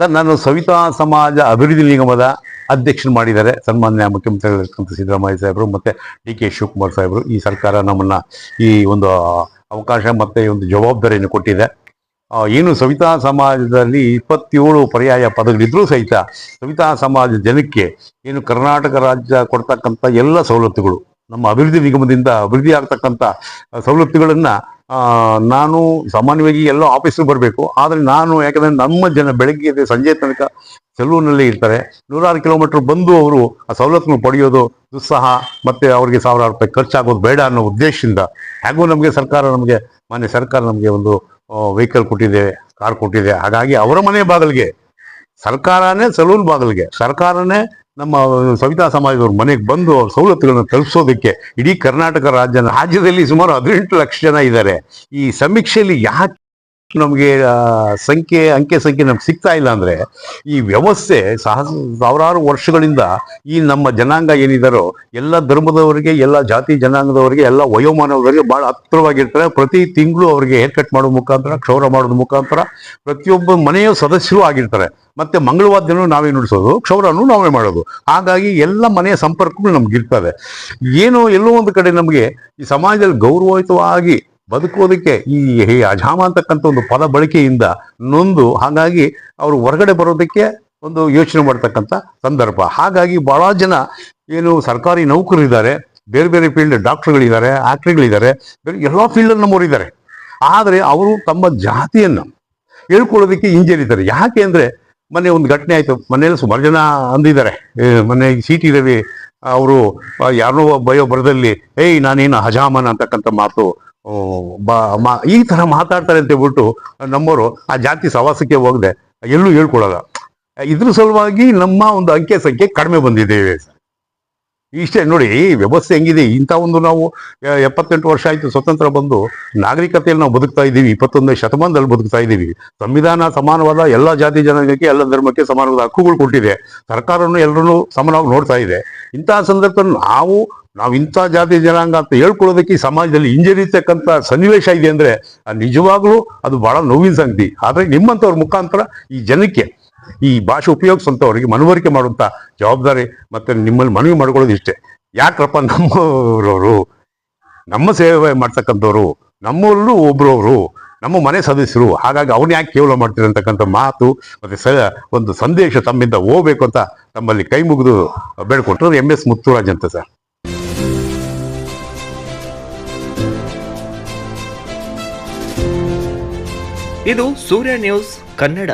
Sir, ನಾನು ಸವಿತಾ ಸಮಾಜ ಅಭಿವೃದ್ಧಿ ನಿಗಮದ ಅಧ್ಯಕ್ಷರು ಮಾಡಿದ್ದಾರೆ. ಸನ್ಮಾನ್ಯ ಮುಖ್ಯಮಂತ್ರಿಗಳಿರ್ತಕ್ಕಂಥ ಸಿದ್ದರಾಮಯ್ಯ ಸಾಹೇಬರು ಮತ್ತೆ ಡಿ ಕೆ ಶಿವಕುಮಾರ್ ಸಾಹೇಬರು ಈ ಸರ್ಕಾರ ನಮ್ಮನ್ನ ಈ ಒಂದು ಅವಕಾಶ ಮತ್ತೆ ಒಂದು ಜವಾಬ್ದಾರಿಯನ್ನು ಕೊಟ್ಟಿದೆ. ಏನು ಸವಿತಾ ಸಮಾಜದಲ್ಲಿ ಇಪ್ಪತ್ತೇಳು ಪರ್ಯಾಯ ಪದಗಳಿದ್ರೂ ಸಹಿತ ಸವಿತಾ ಸಮಾಜ ಜನಕ್ಕೆ ಏನು ಕರ್ನಾಟಕ ರಾಜ್ಯ ಕೊಡ್ತಕ್ಕಂಥ ಎಲ್ಲ ಸವಲತ್ತುಗಳು, ನಮ್ಮ ಅಭಿವೃದ್ಧಿ ನಿಗಮದಿಂದ ಅಭಿವೃದ್ಧಿ ಆಗ್ತಕ್ಕಂಥ ಸವಲತ್ತುಗಳನ್ನ ನಾನು ಸಾಮಾನ್ಯವಾಗಿ ಎಲ್ಲ ಆಫೀಸಿಗೆ ಬರಬೇಕು. ಆದರೆ ನಾನು ಯಾಕಂದ್ರೆ ನಮ್ಮ ಜನ ಬೆಳಗ್ಗೆ ಸಂಜೆ ತನಕ ಸೆಲೂನಲ್ಲಿ ಇರ್ತಾರೆ. ನೂರಾರು ಕಿಲೋಮೀಟರ್ ಬಂದು ಅವರು ಆ ಸವಲತ್ತನ್ನು ಪಡೆಯೋದು ದುಸ್ಸಾಹ, ಮತ್ತೆ ಅವರಿಗೆ ಸಾವಿರಾರು ರೂಪಾಯಿ ಖರ್ಚಾಗೋದು ಬೇಡ ಅನ್ನೋ ಉದ್ದೇಶದಿಂದ ಹಾಗೂ ನಮಗೆ ಸರ್ಕಾರ ನಮಗೆ, ಮಾನ್ಯ ಸರ್ಕಾರ ನಮಗೆ ಒಂದು ವೆಹಿಕಲ್ ಕೊಟ್ಟಿದೆ ಕಾರ್ ಕೊಟ್ಟಿದೆ. ಹಾಗಾಗಿ ಅವರ ಮನೆ ಬಾಗಿಲಿಗೆ, ಸರ್ಕಾರನೇ ಸಲೂನ್ ಬಾಗಿಲಿಗೆ, ಸರ್ಕಾರನೇ ನಮ್ಮ ಸವಿತಾ ಸಮಾಜದವ್ರ ಮನೆಗೆ ಬಂದು ಅವ್ರ ಸವಲತ್ತುಗಳನ್ನ ತಲುಪಿಸೋದಕ್ಕೆ ಇಡೀ ಕರ್ನಾಟಕ ರಾಜ್ಯ, ರಾಜ್ಯದಲ್ಲಿ ಸುಮಾರು ಹದಿನೆಂಟು ಲಕ್ಷ ಜನ ಇದ್ದಾರೆ ಈ ಸಮೀಕ್ಷೆಯಲ್ಲಿ ಯಾಕೆ ನಮಗೆ ಸಂಖ್ಯೆ, ಅಂಕೆ ಸಂಖ್ಯೆ ನಮ್ಗೆ ಸಿಗ್ತಾ ಇಲ್ಲ ಅಂದರೆ ಈ ವ್ಯವಸ್ಥೆ ಸಹ ಸಾವಿರಾರು ವರ್ಷಗಳಿಂದ ಈ ನಮ್ಮ ಜನಾಂಗ ಏನಿದ್ದಾರೋ ಎಲ್ಲ ಧರ್ಮದವರಿಗೆ, ಎಲ್ಲ ಜಾತಿ ಜನಾಂಗದವರಿಗೆ, ಎಲ್ಲ ವಯೋಮಾನದವರಿಗೆ ಭಾಳ ಹತ್ತಿರವಾಗಿರ್ತಾರೆ. ಪ್ರತಿ ತಿಂಗಳು ಅವರಿಗೆ ಹೇರ್ ಕಟ್ ಮಾಡೋ ಮುಖಾಂತರ, ಕ್ಷೌರ ಮಾಡೋದ್ರ ಮುಖಾಂತರ ಪ್ರತಿಯೊಬ್ಬ ಮನೆಯ ಸದಸ್ಯರು ಆಗಿರ್ತಾರೆ. ಮತ್ತೆ ಮಂಗಳವಾದ್ಯನೂ ನಾವೇ ನುಡಿಸೋದು, ಕ್ಷೌರನೂ ನಾವೇ ಮಾಡೋದು. ಹಾಗಾಗಿ ಎಲ್ಲ ಮನೆಯ ಸಂಪರ್ಕಗಳು ನಮ್ಗೆ ಇರ್ತದೆ ಏನೋ ಎಲ್ಲೋ ಒಂದು ಕಡೆ ನಮಗೆ ಈ ಸಮಾಜದಲ್ಲಿ ಗೌರವಯುತವಾಗಿ ಬದುಕೋದಕ್ಕೆ ಈ ಅಜಾಮ ಅಂತಕ್ಕಂಥ ಒಂದು ಪದ ಬಳಕೆಯಿಂದ ನೊಂದು, ಹಾಗಾಗಿ ಅವರು ಹೊರಗಡೆ ಬರೋದಕ್ಕೆ ಒಂದು ಯೋಚನೆ ಮಾಡ್ತಕ್ಕಂಥ ಸಂದರ್ಭ. ಹಾಗಾಗಿ ಬಹಳ ಜನ ಏನು ಸರ್ಕಾರಿ ನೌಕರರಿದ್ದಾರೆ, ಬೇರೆ ಬೇರೆ ಫೀಲ್ಡ್ ಡಾಕ್ಟರ್ಗಳಿದ್ದಾರೆ ಆ್ಯಕ್ಟ್ರಿಗಳಿದ್ದಾರೆ ಬೇರೆ ಎಲ್ಲ ಫೀಲ್ಡಲ್ಲಿ ನಮ್ಮವರಿದ್ದಾರೆ. ಆದರೆ ಅವರು ತಮ್ಮ ಜಾತಿಯನ್ನು ಹೇಳ್ಕೊಳ್ಳೋದಕ್ಕೆ ಹಿಂಜರಿತಾರೆ. ಯಾಕೆ ಅಂದ್ರೆ ಮೊನ್ನೆ ಒಂದು ಘಟನೆ ಆಯ್ತು. ಮನೇಲಿ ಸುಮಾರು ಜನ ಅಂದಿದ್ದಾರೆ. ಮೊನ್ನೆ ಸಿ ಟಿ ರವಿ ಅವರು ಯಾರನ್ನೋ ಬಯೋ ಬರದಲ್ಲಿ ಏಯ್, ನಾನೇನು ಹಜಾಮನ್ ಅಂತಕ್ಕಂಥ ಮಾತು ಬಾ- ಈ ತರ ಮಾತಾಡ್ತಾರೆ ಅಂತ ಹೇಳ್ಬಿಟ್ಟು ನಮ್ಮವರು ಆ ಜಾತಿ ಸವಾಸಕ್ಕೆ ಹೋಗದೆ ಎಲ್ಲೂ ಹೇಳ್ಕೊಳಲ್ಲ ಇದ್ರ ಸಲುವಾಗಿ ನಮ್ಮ ಒಂದು ಅಂಕೆ ಸಂಖ್ಯೆ ಕಡಿಮೆ ಬಂದಿದ್ದೇವೆ ಇಷ್ಟೇ ನೋಡಿ ವ್ಯವಸ್ಥೆ ಹೆಂಗಿದೆ? ಇಂಥ ಒಂದು ನಾವು ಎಪ್ಪತ್ತೆಂಟು ವರ್ಷ ಆಯಿತು ಸ್ವತಂತ್ರ ಬಂದು ನಾಗರಿಕತೆಯಲ್ಲಿ ನಾವು ಬದುಕ್ತಾ ಇದ್ದೀವಿ. ಇಪ್ಪತ್ತೊಂದನೇ ಶತಮಾನದಲ್ಲಿ ಬದುಕ್ತಾ ಇದ್ದೀವಿ. ಸಂವಿಧಾನ ಸಮಾನವಾದ ಎಲ್ಲ ಜಾತಿ ಜನಾಂಗಕ್ಕೆ, ಎಲ್ಲ ಧರ್ಮಕ್ಕೆ ಸಮಾನವಾದ ಹಕ್ಕುಗಳು ಕೊಟ್ಟಿದೆ. ಸರ್ಕಾರವನ್ನು ಎಲ್ಲರನ್ನೂ ಸಮಾನವಾಗಿ ನೋಡ್ತಾ ಇದೆ. ಇಂತಹ ಸಂದರ್ಭದಲ್ಲಿ ನಾವು ನಾವು ಇಂಥ ಜಾತಿ ಜನಾಂಗ ಅಂತ ಹೇಳ್ಕೊಳ್ಳೋದಕ್ಕೆ ಈ ಸಮಾಜದಲ್ಲಿ ಹಿಂಜರಿತಕ್ಕಂಥ ಸನ್ನಿವೇಶ ಇದೆ ಅಂದರೆ ಅದು ನಿಜವಾಗ್ಲೂ ಅದು ಭಾಳ ನೋವಿನ ಸಂಗತಿ. ಆದರೆ ನಿಮ್ಮಂಥವ್ರ ಮುಖಾಂತರ ಈ ಜನಕ್ಕೆ ಈ ಭಾಷೆ ಉಪಯೋಗಿಸುವಂಥವ್ರಿಗೆ ಮನವರಿಕೆ ಮಾಡುವಂತ ಜವಾಬ್ದಾರಿ ಮತ್ತೆ ನಿಮ್ಮಲ್ಲಿ ಮನವಿ ಮಾಡ್ಕೊಳ್ಳೋದು ಇಷ್ಟೇ. ಯಾಕ್ರಪ್ಪ ನಮ್ಮವರವರು ನಮ್ಮ ಸೇವೆ ಮಾಡ್ತಕ್ಕಂಥವ್ರು, ನಮ್ಮಲ್ಲೂ ಒಬ್ರವರು, ನಮ್ಮ ಮನೆ ಸದಸ್ಯರು, ಹಾಗಾಗಿ ಅವ್ನ ಯಾಕೆ ಕೇವಲ ಮಾಡ್ತೀರಿ ಅಂತಕ್ಕಂಥ ಮಾತು ಮತ್ತೆ ಸ, ಒಂದು ಸಂದೇಶ ತಮ್ಮಿಂದ ಹೋಗ್ಬೇಕು ಅಂತ ತಮ್ಮಲ್ಲಿ ಕೈ ಮುಗಿದು ಬೇಡ್ಕೊಟ್ರು ಎಂ ಎಸ್ ಮುತ್ತುರಾಜ್ ಅಂತ ಸರ್. ಇದು ಸೂರ್ಯ ನ್ಯೂಸ್ ಕನ್ನಡ.